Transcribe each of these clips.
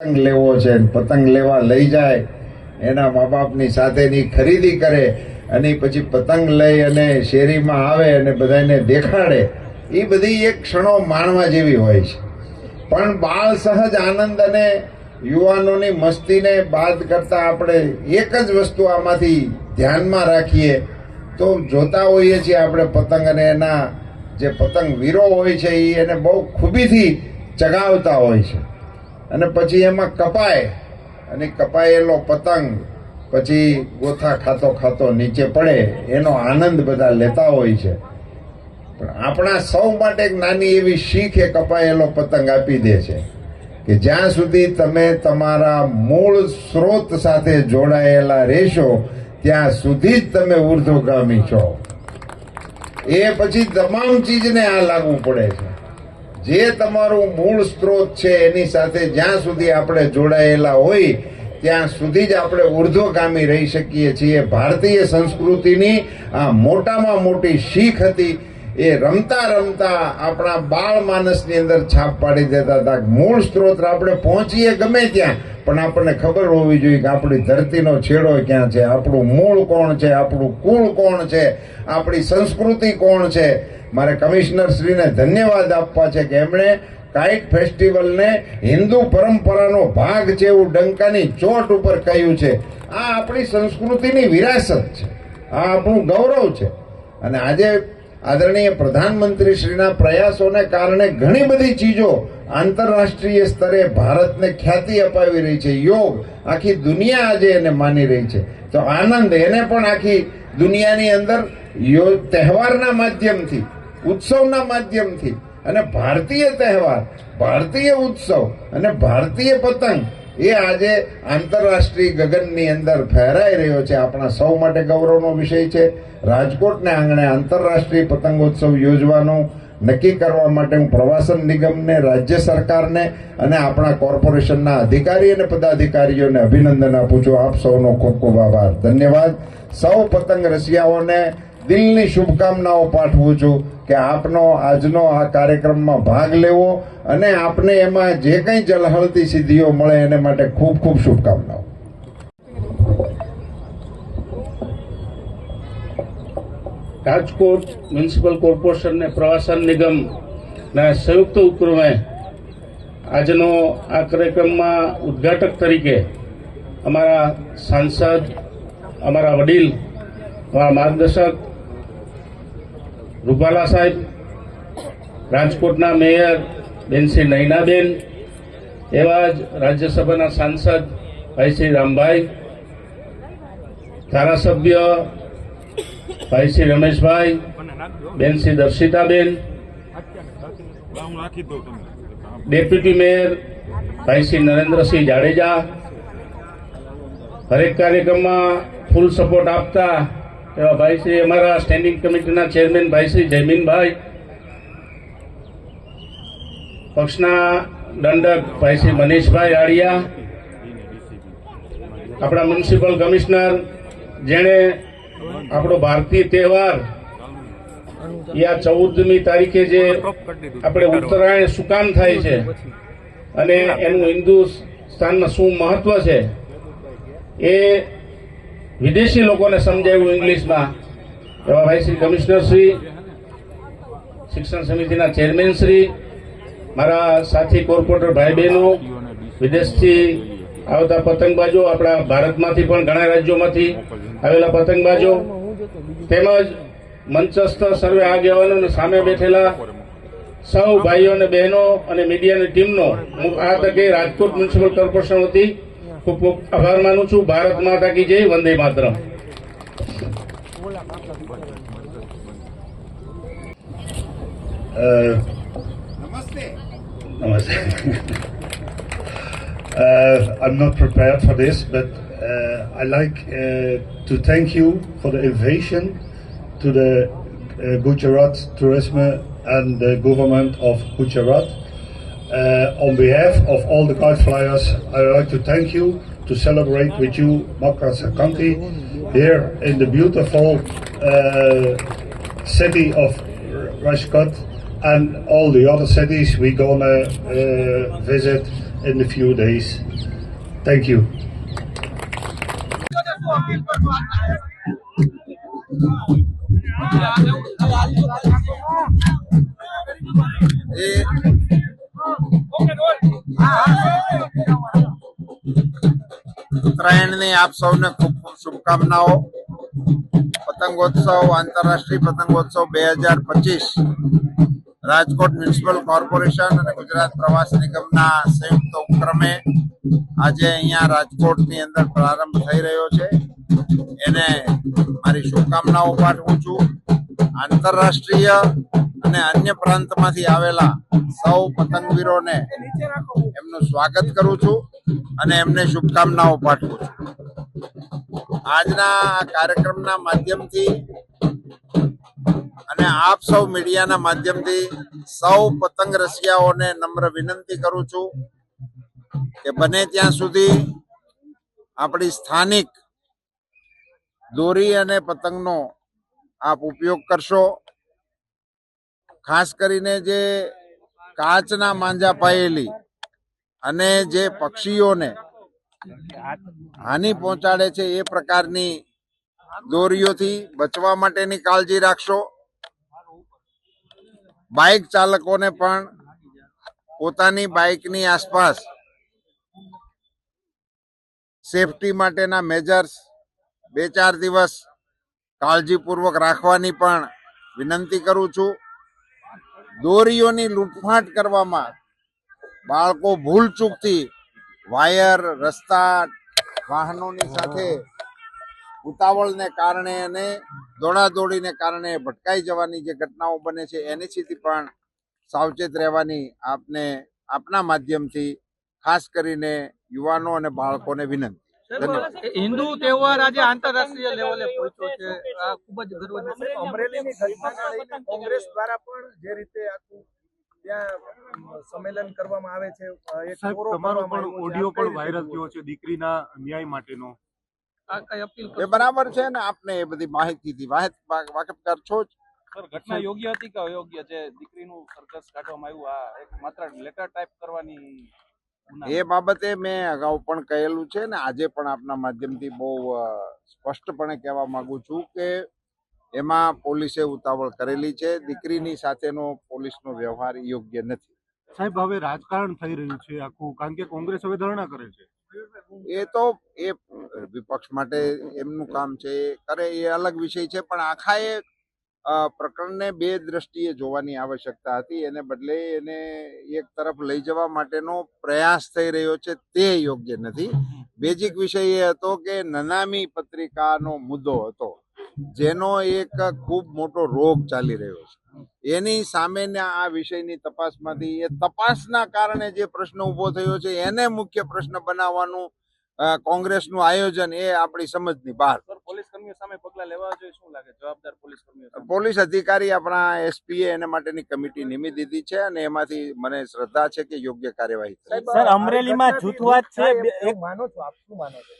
પતંગ લેવો છે પતંગ લેવા લઈ જાય, એના મા બાપની સાથેની ખરીદી કરે અને પછી પતંગ લઈ અને શેરીમાં આવે અને બધાને દેખાડે એ બધી એક ક્ષણો માણવા જેવી હોય છે. પણ બાળ સહજ આનંદ અને યુવાનોની મસ્તીને બાદ કરતા આપણે એક જ વસ્તુ આમાંથી ધ્યાનમાં રાખીએ, તો જોતા હોઈએ છીએ આપણે પતંગ અને એના જે પતંગ વીરો હોય છે એ એને બહુ ખૂબીથી ચગાવતા હોય છે. અને પછી એમાં કપાય. અને કપાયેલો પતંગ પછી ગોથા ખાતો ખાતો નીચે પડે. એનો આનંદ બધા લેતા હોય છે. પણ આપણા સૌ માટે એક નાની એવી શીખ એ કપાયેલો પતંગ આપી દે છે કે જ્યાં સુધી તમે તમારા મૂળ સ્ત્રોત સાથે જોડાયેલા રહેશો, ત્યાં સુધી જ તમે ઉર્ધ્વગામી છો. એ પછી તમામ ચીજને આ લાગુ પડે છે. જે તમારું મૂળ સ્ત્રોત છે એની સાથે જ્યાં સુધી આપણે જોડાયેલા હોય, ત્યાં સુધી જ આપણે ઉર્ધ્વગામી રહી શકીએ છીએ. ભારતીય સંસ્કૃતિની આ મોટામાં મોટી શીખ હતી, એ રમતા રમતા આપણા બાળ માનસની અંદર છાપ પાડી દેતા હતા મૂળ સ્ત્રોત આપણે પહોંચીએ ગમે ત્યાં, પણ આપણને ખબર હોવી જોઈએ કે આપણી ધરતીનો છેડો ક્યાં છે, આપણું મૂળ કોણ છે, આપણું કુળ કોણ છે, આપણી સંસ્કૃતિ કોણ છે. મારે કમિશનર શ્રીને ધન્યવાદ આપવા છે કે એમણે કાઇટ ફેસ્ટિવલને હિન્દુ પરંપરાનો ભાગ છે એવું ડંકાની ચોટ ઉપર કહ્યું છે. આ આપણી સંસ્કૃતિની વિરાસત છે. આ આપણું ગૌરવ છે. અને આજે આદરણીય પ્રધાનમંત્રી શ્રીના પ્રયાસોને કારણે ઘણી બધી ચીજો આંતરરાષ્ટ્રીય સ્તરે ભારતને ખ્યાતિ અપાવી રહી છે. યોગ આખી દુનિયા આજે એને માની રહી છે. તો આનંદ એને પણ આખી દુનિયાની અંદર તહેવારના માધ્યમથી ઉત્સવના માધ્યમથી. અને ભારતીય તહેવાર, ભારતીય ઉત્સવ અને ભારતીય પતંગ એ આજે આંતરરાષ્ટ્રીય ગગનની અંદર ફેરાઈ રહ્યો છે. આપણા સૌ માટે ગૌરવનો વિષય છે. રાજકોટને આંગણે આંતરરાષ્ટ્રીય પતંગોત્સવ યોજવાનું નક્કી કરવા માટે હું પ્રવાસન નિગમને, રાજ્ય સરકારને અને આપણા કોર્પોરેશનના અધિકારી અને પદાધિકારીઓને અભિનંદન આપું છું. આપ સૌનો ખૂબ ખૂબ આભાર. ધન્યવાદ. સૌ પતંગ રસિયાઓને દિલની શુભકામનાઓ પાઠવું છું કે આપનો આજનો આ કાર્યક્રમમાં ભાગ લેવો અને આપને એમાં જે કંઈ જલહળતી સિદ્ધિઓ મળે એને માટે ખૂબ ખૂબ શુભકામનાઓ. રાજકોટ મ્યુનિસિપલ કોર્પોરેશન અને પ્રવાસન નિગમના સંયુક્ત ઉપક્રમે આજનો આ કાર્યક્રમમાં ઉદ્ઘાટક તરીકે અમારા સાંસદ, અમારા વડીલ, અમારા માર્ગદર્શક રૂપાલા સાહેબ, રાજકોટના મેયર બેનશ્રી નૈનાબેન, એવા જ રાજ્યસભાના સાંસદ ભાઈ શ્રી રામભાઈ, ધારાસભ્ય ભાઈ શ્રી રમેશભાઈ, બેન શ્રી દર્શિતાબેન, ડેપ્યુટી મેયર ભાઈ શ્રી નરેન્દ્રસિંહ જાડેજા, હરેક કાર્યક્રમમાં ફૂલ સપોર્ટ આપતા એવા ભાઈ શ્રી અમારા સ્ટેન્ડિંગ કમિટીના ચેરમેન ભાઈ શ્રી જયમીનભાઈ. પક્ષના દંડક ભાઈ શ્રી મનીષભાઈ આડિયા. આપણા મ્યુનિસિપલ કમિશનર જેણે આપણો ભારતીય તહેવાર આ ચૌદમી તારીખે જે આપણે ઉત્તરાયણ શું કામ થાય છે, અને એનું હિન્દુસ્તાનમાં શું મહત્વ છે, એ વિદેશી લોકોને સમજાવ્યું ઇંગ્લિશમાં. એવા ભાઈ શ્રી કમિશનર શ્રી, શિક્ષણ સમિતિના ચેરમેન શ્રી, મારા સાથી કોર્પોરેટર ભાઈ બહેનો વિદેશથી આવતા પતંગબાજો આપણા ભારતમાંથી પણ ઘણા રાજ્યોમાંથી આવેલા પતંગબાજો, તેમજ મંચસ્થ સર્વે આગેવાનો સામે બેઠેલા સૌ ભાઈઓ અને બહેનો અને મીડિયાની ટીમનો. આ તકે રાજકોટ મ્યુનિસિપલ કોર્પોરેશન વતી ખૂબ ખૂબ આભાર માનું છું ભારત માતા કી જય વંદે માતરમ Uh, નમસ્તે namaste. uh, I'm not prepared for this, but uh, I like uh, to thank you for the invitation to the uh, Gujarat Tourism and the government of Gujarat. Uh, on behalf of all the kite flyers, I would like to thank you to celebrate with you Makar Sankranti here in the beautiful uh, city of Rajkot and all the other cities we're gonna uh, visit in a few days. Thank you. ઉત્તરાયણની આપ સૌને ખૂબ ખૂબ શુભકામનાઓ. પતંગોત્સવ, આંતરરાષ્ટ્રીય પતંગોત્સવ બે હજાર પચીસ, Rajkot municipal corporation અને ગુજરાત પ્રવાસ નિગમના સંયુક્ત ઉપક્રમે આજે અહીંયા રાજકોટની અંદર પ્રારંભ થઈ રહ્યો છે. એને મારી શુભકામનાઓ પાઠવું છું. આંતરરાષ્ટ્રીય અને અન્ય પ્રાંતમાંથી આવેલા સૌ પતંગવીરોને એમનું સ્વાગત કરું છું અને એમને શુભકામનાઓ પાઠવું છું. આજના આ કાર્યક્રમના માધ્યમથી અને આપ સૌ મીડિયાના માધ્યમથી સૌ પતંગ રસિયાઓને નમ્ર વિનંતી કરું છું કે બને ત્યાં સુધી આપણી સ્થાનિક દોરી અને પતંગનો આપ ઉપયોગ કરશો. ખાસ કરીને જે કાચના માંજા પાયેલી અને જે પક્ષીઓને હાનિ પહોંચાડે છે એ પ્રકારની દોરીઓથી બચવા માટેની કાળજી રાખશો. બાઇક ચાલકોને પણ પોતાની બાઇકની આસપાસ સેફટી માટેના મેજર્સ બે ચાર દિવસ કાળજીપૂર્વક રાખવાની પણ વિનંતી કરું છું. દોરીઓની લૂંટફાટ કરવામાં બાળકો ભૂલચૂકથી વાયર, રસ્તા, વાહનોની સાથે ઉતાવળને કારણે અને દોડાદોડીને કારણે ભટકાઈ જવાની જે ઘટનાઓ બને છે એનીથી પણ સાવચેત રહેવાની આપને, આપના માધ્યમથી ખાસ કરીને યુવાનો અને બાળકોને વિનંતી. હિન્દુ તહેવાર આજે આંતરરાષ્ટ્રીય લેવલે પહોંચ્યો છે. આ ખૂબ જ ગર્વની. અમરેલીની ઘટનાને કોંગ્રેસ દ્વારા પણ જે રીતે આખું ત્યાં સંમેલન કરવામાં આવે છે એક તમારો પણ ઓડિયો પણ વાયરલ થયો છે. દીકરીના ન્યાય માટેનો. આ કઈ અપીલ એ બરાબર છે ને આપને એ બધી માહિતીથી છો જ? સર ઘટના યોગ્ય હતી કે અયોગ્ય? છે દીકરીનું સરઘસ કાઢવામાં આવ્યું આ એક માત્ર લેટર ટાઈપ કરવાની. એ બાબતે મેં અગાઉ પણ કહેલું છે ને આજે પણ આપના માધ્યમથી બહુ સ્પષ્ટપણે કહેવા માંગુ છું કે એમાં પોલીસે ઉતાવળ કરેલી છે. દીકરીની સાથેનો પોલીસનો વ્યવહાર યોગ્ય નથી. સાહેબ હવે રાજકારણ થઈ રહ્યું છે આખું કારણ કે કોંગ્રેસ હવે ધરણા કરે છે. એ તો એ વિપક્ષ માટે એમનું કામ છે કરે એ અલગ વિષય છે પણ આખા એ પ્રકરણને બે દ્રષ્ટિએ જોવાની આવશ્યકતા હતી. એને બદલે એને એક તરફ લઈ જવા માટેનો પ્રયાસ થઈ રહ્યો છે તે યોગ્ય નથી. બેઝિક વિષય એ હતો કે નનામી પત્રિકાનો મુદ્દો હતો, જેનો એક ખૂબ મોટો રોગ ચાલી રહ્યો છે. એની સામેના આ વિષયની તપાસમાંથી એ તપાસના કારણે જે પ્રશ્ન ઊભો થયો છે, એને મુખ્ય પ્રશ્ન બનાવવાનું કોંગ્રેસનું આયોજન એ આપણી સમજની બહાર. સર પોલીસ કર્મીઓ સામે પગલા લેવા જોઈએ શું લાગે? જવાબદાર પોલીસ કર્મીઓ પોલીસ અધિકારી આપણા એસપીએ એના માટેની કમિટી નિમી દીધી છે અને એમાંથી મને શ્રદ્ધા છે કે યોગ્ય કાર્યવાહી સર, અમરેલીમાં જૂથવાદ છે. એક માનો છો આપ શું માનો છો?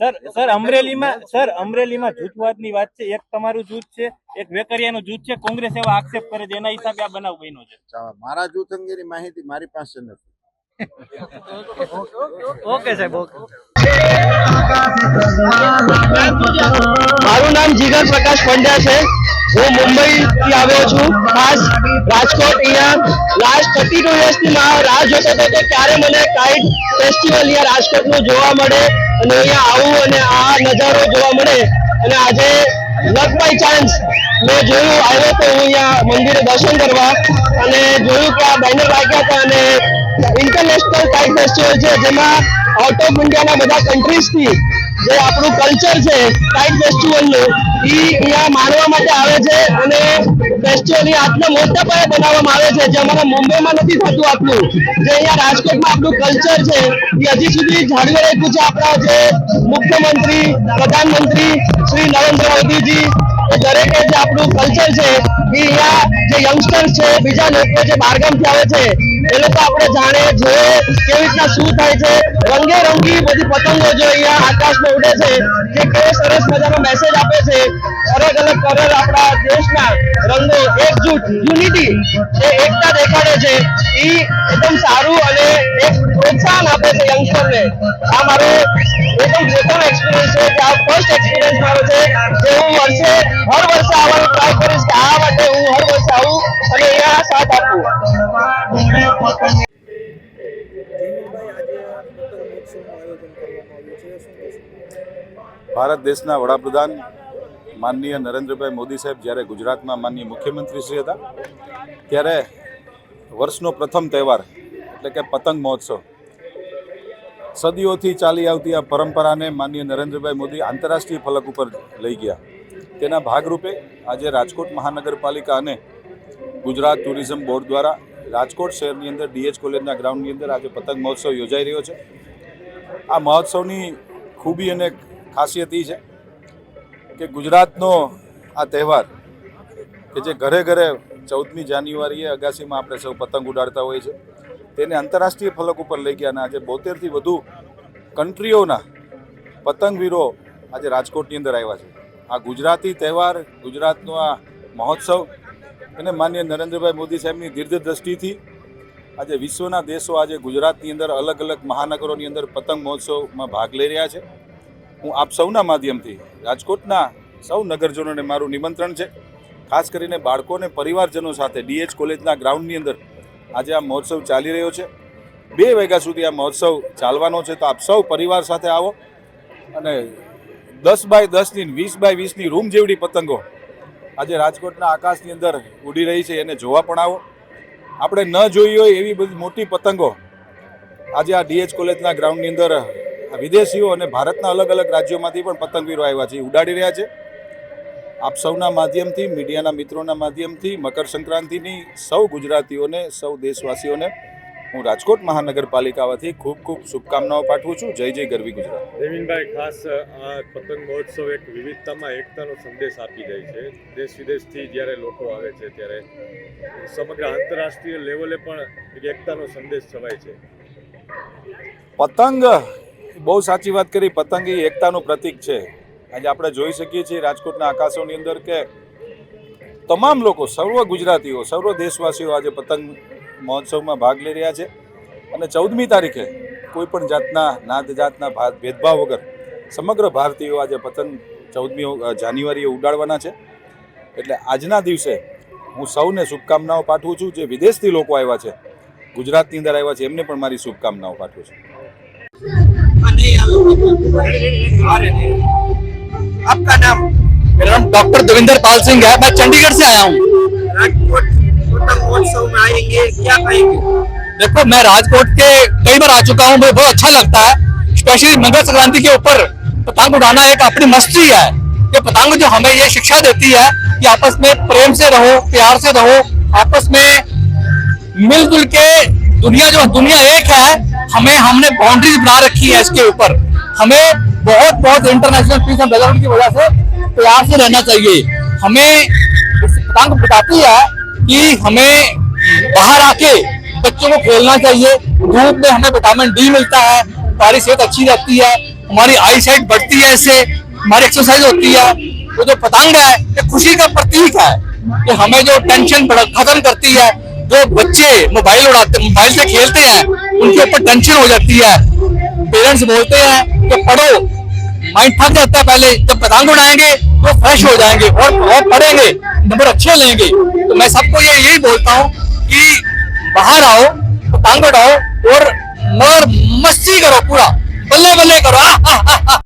સર સર અમરેલીમાં સર અમરેલીમાં જૂથવાદની વાત છે. એક તમારું જૂથ છે એક વેકરિયાનું જૂથ છે. કોંગ્રેસ એવા આક્ષેપ કરે છે. એના હિસાબે આ બનાવ બન્યો છે. મારા જૂથ અંગેની માહિતી મારી પાસે નથી. ઓકે સાહેબ ઓકે. મારું નામ જીગર પ્રકાશ પંડ્યા છે. હું મુંબઈ થી આવ્યો છું. ખાસ રાજકોટ અહીંયા લાસ્ટ થર્ટી ટુ યર્સથી મારો રાહ જોતો હતો કે ક્યારે મને કાઇટ ફેસ્ટિવલ અહીંયા રાજકોટનું જોવા મળે અને અહીંયા આવું અને આ નજારો જોવા મળે. અને આજે લક બાય ચાન્સ મેં જોયું, આવ્યો તો હું અહીંયા મંદિરે દર્શન કરવા અને જોયું કે આ બેનર રાખ્યા હતા અને ઇન્ટરનેશનલ કાઇટ ફેસ્ટિવલ છે, જેમાં આઉટ ઓફ ઇન્ડિયાના બધા કન્ટ્રીઝથી જે આપણું કલ્ચર છે કાઇટ ફેસ્ટિવલનું એ માટે આવે છે અને ફેસ્ટિવલ આટલા મોટા પાયે બનાવવામાં આવે છે. જે અમારા મુંબઈમાં નથી થતું આટલું. જે અહીંયા રાજકોટમાં આપણું કલ્ચર છે એ હજી સુધી જાળવી રાખ્યું છે આપણા જે મુખ્યમંત્રી, પ્રધાનમંત્રી શ્રી નરેન્દ્ર મોદીજી, એ દરેકે જે આપણું કલ્ચર છે એ અહીંયા જે યંગસ્ટર્સ છે, બીજા લોકો જે બહારગામથી આવે છે એ લોકો આપણે જાણે, જોઈએ કેવી રીતના શું થાય છે. રંગે રંગી બધી પતંગો જો અહીંયા આકાશમાં ઉડે છે, જે કેવો સરસ મજાનો મેસેજ આપે છે. અલગ અલગ કલર આપણા દેશના રંગો એકજૂટ, યુનિટી, એ એકતા દેખાડે છે. એ એકદમ સારું અને એક પ્રોત્સાહન આપે છે યંગસ્ટરને આ મારો એકદમ પ્રથમ એક્સપિરિયન્સ છે કે આ ફર્સ્ટ એક્સપિરિયન્સ મારો છે જે હું વર્ષે, હર વર્ષે આવવાનું ટ્રાય કરીશ કે આ માટે હું હર વર્ષે આવું અને અહીંયા સાથ ભારત દેશના વડાપ્રધાન માનનીય નરેન્દ્રભાઈ મોદી સાહેબ જ્યારે ગુજરાતમાં માનનીય મુખ્યમંત્રી શ્રી હતા, ત્યારે વર્ષનો પ્રથમ તહેવાર એટલે કે પતંગ મહોત્સવ. સદીઓથી ચાલી આવતી આ પરંપરાને માનનીય નરેન્દ્રભાઈ મોદી આંતરરાષ્ટ્રીય ફલક ઉપર લઈ ગયા. તેના ભાગરૂપે આજે રાજકોટ મહાનગરપાલિકા અને ગુજરાત ટુરિઝમ બોર્ડ દ્વારા રાજકોટ શહેરની અંદર ડીએચ કોલેજના ગ્રાઉન્ડની અંદર આજે પતંગ મહોત્સવ યોજાઈ રહ્યો છે. આ મહોત્સવની ખૂબી અને ખાસિયત એ છે કે ગુજરાતનો આ તહેવાર કે જે ઘરે ઘરે ચૌદમી જાન્યુઆરીએ અગાસીમાં આપણે સૌ પતંગ ઉડાડતા હોઈએ છીએ તેને આંતરરાષ્ટ્રીય ફલક ઉપર લઈ ગયા અને આજે બોતેરથી વધુ કન્ટ્રીઓના પતંગવીરો આજે રાજકોટની અંદર આવ્યા છે. આ ગુજરાતી તહેવાર ગુજરાતનો આ મહોત્સવ અને માન્ય નરેન્દ્રભાઈ મોદી સાહેબની દીર્ઘ દ્રષ્ટિથી આજે વિશ્વના દેશો આજે ગુજરાતની અંદર અલગ અલગ મહાનગરોની અંદર પતંગ મહોત્સવમાં ભાગ લઈ રહ્યા છે. હું આપ સૌના માધ્યમથી રાજકોટના સૌ નગરજનોને મારું નિમંત્રણ છે. ખાસ કરીને બાળકો અને પરિવારજનો સાથે ડીએચ કોલેજના ગ્રાઉન્ડની અંદર આજે આ મહોત્સવ ચાલી રહ્યો છે. બે વાગ્યા સુધી આ મહોત્સવ ચાલવાનો છે તો આપ સૌ પરિવાર સાથે આવો અને દસ બાય દસની વીસ બાય વીસની રૂમ જેવડી પતંગો આજે રાજકોટના આકાશની અંદર ઉડી રહી છે, એને જોવા પણ આવો. આપણે ન જોઈ હોય એવી બધી મોટી પતંગો આજે આ ડીએચ કોલેજના ગ્રાઉન્ડની અંદર વિદેશીઓ અને ભારતના અલગ અલગ રાજ્યોમાંથી પણ પતંગવીરો આવ્યા છે ઉડાડી રહ્યા છે. આપ સૌના માધ્યમથી, મીડિયાના મિત્રોના માધ્યમથી મકર સંક્રાંતિની સૌ ગુજરાતીઓને, સૌ દેશવાસીઓને હું રાજકોટ મહાનગરપાલિકા વતી ખૂબ ખૂબ શુભકામનાઓ પાઠવું છું. જય જય ગરવી ગુજરાત. દેવિનભાઈ ખાસ આ પતંગ મહોત્સવ એક વિવિધતામાં એકતાનો સંદેશ આપી જાય છે. દેશ વિદેશથી જ્યારે લોકો આવે છે ત્યારે સમગ્ર આંતરરાષ્ટ્રીય લેવલે પણ એક એકતાનો સંદેશ છવાય છે. પતંગ બહુ સાચી વાત કરી. પતંગ એ એકતાનું પ્રતીક છે. આજે આપણે જોઈ શકીએ છીએ રાજકોટના આકાશોની અંદર કે તમામ લોકો સર્વ ગુજરાતીઓ સર્વ દેશવાસીઓ આજે પતંગ મહોત્સવમાં ભાગ લઈ રહ્યા છે અને ચૌદમી તારીખે કોઈ પણ જાતના નાત જાતના ભા- ભેદભાવ વગર સમગ્ર ભારતીયો આજે પતંગ ચૌદમી જાન્યુઆરીએ ઉડાડવાના છે એટલે આજના દિવસે હું સૌને શુભકામનાઓ પાઠવું છું જે વિદેશથી લોકો આવ્યા છે ગુજરાતની અંદર આવ્યા છે એમને પણ મારી શુભકામનાઓ પાઠવું છું आपका नाम मेरा नाम डॉक्टर देवेंद्र पाल सिंह है मैं चंडीगढ़ से आया हूँ देखो, मैं राजकोट के कई बार आ चुका हूँ, मुझे बहुत अच्छा लगता है स्पेशली मकर संक्रांति के ऊपर पतंग उड़ाना एक अपनी मस्ती है ये पतंग जो हमें ये शिक्षा देती है कि आपस में प्रेम से रहो, प्यार से रहो, आपस में मिलजुल के दुनिया जो दुनिया एक है, हमें हमने बाउंड्रीज बना रखी है इसके ऊपर। हमें बहुत बहुत इंटरनेशनल पीस एंड डेवलपमेंट की वजह से प्यार से रहना चाहिए। हमें पतंग बताती है कि हमें बाहर आके बच्चों को खेलना चाहिए। धूप में हमें विटामिन डी मिलता है, हमारी सेहत अच्छी रहती है, हमारी आई साइट बढ़ती है इससे, हमारी एक्सरसाइज होती है। वो जो पतंग है, ये खुशी का प्रतीक है। कि हमें जो टेंशन खत्म करती है, जो बच्चे मोबाइल उड़ाते मोबाइल से खेलते हैं, उनके ऊपर टेंशन हो जाती है। पेरेंट्स बोलते हैं कि पढ़ो। माइंड थक जाता है पहले, जब पतंग उड़ाएँगे तो फ्रेश हो जाएँगे और और पढ़ेंगे। नंबर अच्छे लेंगे तो मैं सबको ये यही बोलता हूँ कि बाहर आओ तो कांगड़ आओ और मर मस्ती करो पूरा बल्ले बल्ले करो आ, आ, आ, आ,